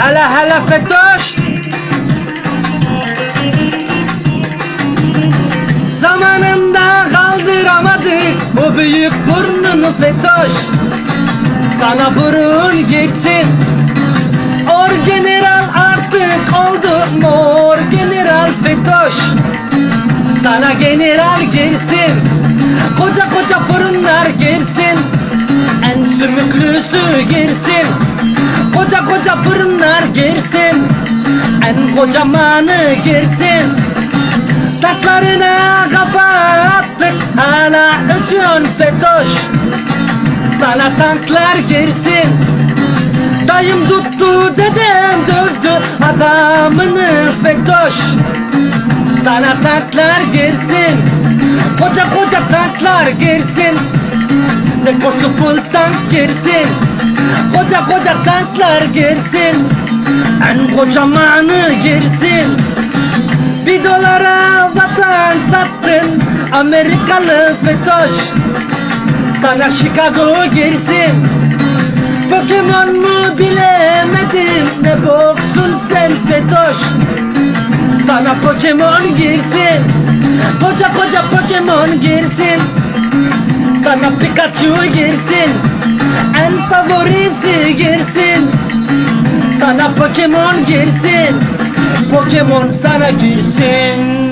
Hele hele Fetoş! Zamanında kaldıramadık bu büyük burnunu Fetoş. Sana burun girsin Orgeneral artık oldu mor general Fetoş. Sana general girsin Koca koca fırınlar girsin En sümüklüsü girsin Koca koca fırınlar girsin En kocamanı girsin. Tatlarına kapattık Hala ötüyorsun Fetoş. Sana tanklar girsin. Dayım tuttu dedem dövdü adamını Fetoş. Sana tanklar girsin Koca koca tanklar girsin. Deposu full tank girsin Koca koca tanklar girsin En kocamanı girsin. Bir dolara vatan sattın Amerikalı Fetoş. Sana Chicago girsin. Pokemon mu bilemedim Ne boksun sen Fetoş. Sana Pokemon girsin. Koca koca Pokemon girsin. Sana Pikachu girsin. En favorisi girsin. Sana Pokemon girsin. Pokemon sana girsin